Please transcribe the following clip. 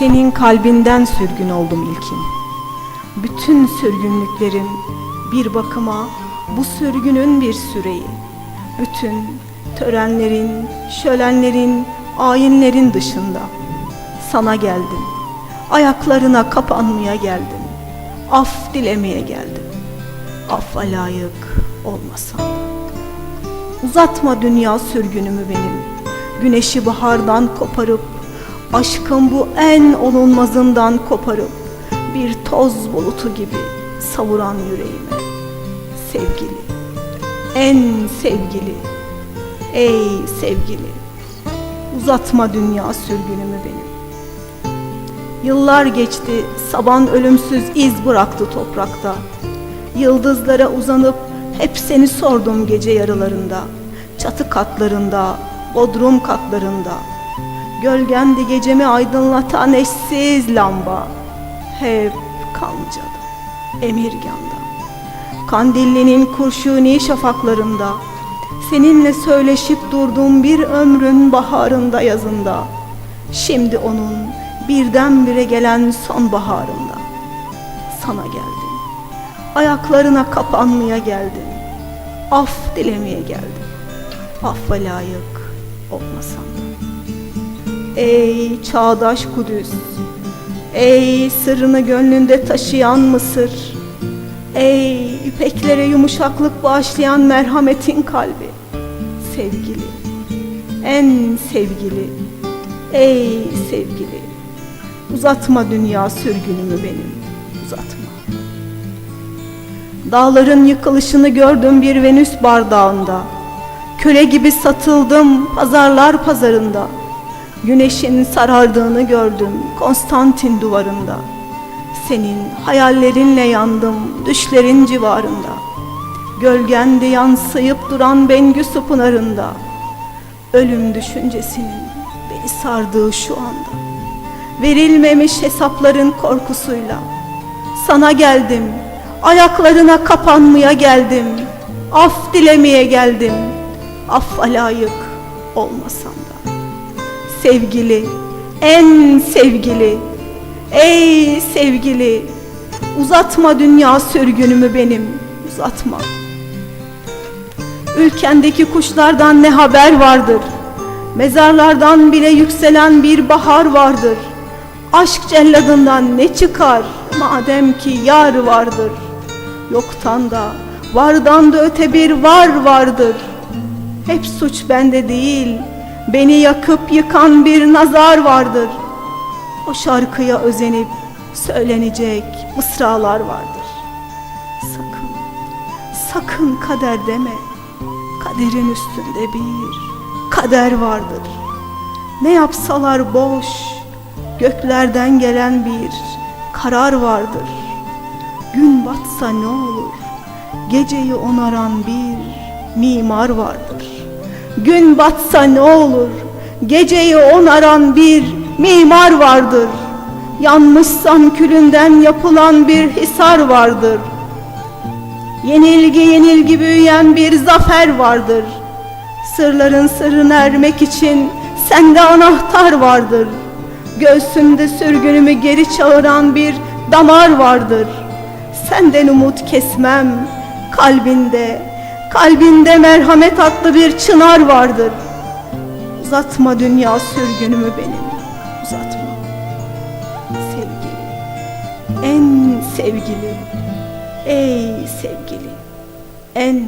Senin kalbinden sürgün oldum ilkin. Bütün sürgünlüklerim bir bakıma bu sürgünün bir süreyi. Bütün törenlerin, şölenlerin, ayinlerin dışında sana geldim. Ayaklarına kapanmaya geldim. Af dilemeye geldim. Affa layık olmasam. Uzatma dünya sürgünümü benim. Güneşi bahardan koparıp Aşkın bu en olunmazından koparıp Bir toz bulutu gibi savuran yüreğime. Sevgili, en sevgili, ey sevgili Uzatma dünya sürgünümü benim. Yıllar geçti, saban ölümsüz iz bıraktı toprakta. Yıldızlara uzanıp hep seni sordum gece yarılarında Çatı katlarında, bodrum katlarında Gölgendi gecemi aydınlatan eşsiz lamba. Hep Kanca'da, Emirgan'da Kandilli'nin kurşuni şafaklarında Seninle söyleşip durdum bir ömrün baharında yazında. Şimdi onun birdenbire gelen sonbaharında. Sana geldim. Ayaklarına kapanmaya geldim. Af dilemeye geldim. Affa layık olmasam. da Ey çağdaş Kudüs! Ey sırrını gönlünde taşıyan Mısır! Ey ipeklere yumuşaklık bağışlayan merhametin kalbi! Sevgili En sevgili! Ey sevgili! Uzatma dünya sürgünümü benim Uzatma! Dağların yıkılışını gördüm bir Venüs bardağında. Köle gibi satıldım pazarlar pazarında Güneşin sarardığını gördüm Konstantin duvarında. Senin hayallerinle yandım düşlerin civarında. Gölgende yansıyıp duran Bengüsü pınarında Ölüm düşüncesinin beni sardığı şu anda. Verilmemiş hesapların korkusuyla. Sana geldim Ayaklarına kapanmaya geldim. Af dilemeye geldim. Affa layık olmasam da Sevgili, en sevgili. Ey sevgili Uzatma dünya sürgünümü benim Uzatma. Ülkendeki kuşlardan ne haber vardır? Mezarlardan bile yükselen bir bahar vardır. Aşk celladından ne çıkar? Madem ki yar vardır. Yoktan da vardan da öte bir var vardır. Hep suç bende değil Beni yakıp yıkan bir nazar vardır. O şarkıya özenip söylenecek mısralar vardır. Sakın, sakın kader deme. Kaderin üstünde bir kader vardır. Ne yapsalar boş Göklerden gelen bir karar vardır. Gün batsa ne olur? Geceyi onaran bir mimar vardır Gün batsa ne olur? Geceyi onaran bir mimar vardır. Yanmışsam külünden yapılan bir hisar vardır. Yenilgi yenilgi büyüyen bir zafer vardır. Sırların sırrını ermek için sende anahtar vardır. Göğsümde sürgünümü geri çağıran bir damar vardır. Senden umut kesmem kalbinde Kalbinde merhamet adlı bir çınar vardır. Uzatma dünya sürgünümü benim. Uzatma. Sevgili En sevgili Ey sevgili En